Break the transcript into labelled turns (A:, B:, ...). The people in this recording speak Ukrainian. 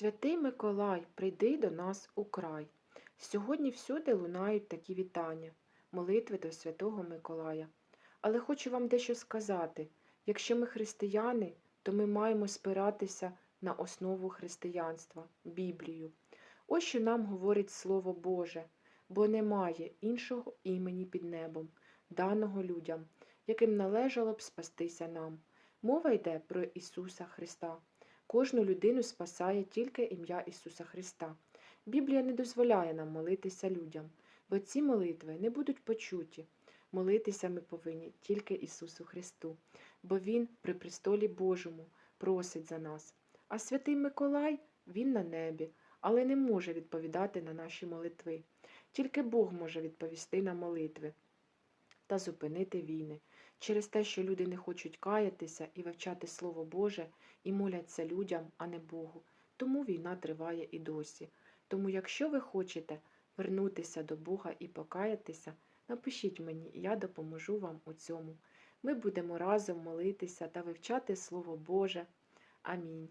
A: Святий Миколай, прийди до нас у край. Сьогодні всюди лунають такі вітання, молитви до Святого Миколая. Але хочу вам дещо сказати: якщо ми християни, то ми маємо спиратися на основу християнства Біблію. Ось що нам говорить Слово Боже, бо немає іншого імені під небом, даного людям, яким належало б спастися нам. Мова йде про Ісуса Христа. Кожну людину спасає тільки ім'я Ісуса Христа. Біблія не дозволяє нам молитися людям, бо ці молитви не будуть почуті. Молитися ми повинні тільки Ісусу Христу, бо Він при престолі Божому просить за нас. А святий Миколай, Він на небі, але не може відповідати на наші молитви. Тільки Бог може відповісти на молитви та зупинити війни. Через те, що люди не хочуть каятися і вивчати Слово Боже, і моляться людям, а не Богу. Тому війна триває і досі. Тому, якщо ви хочете вернутися до Бога і покаятися, напишіть мені, я допоможу вам у цьому. Ми будемо разом молитися та вивчати Слово Боже. Амінь.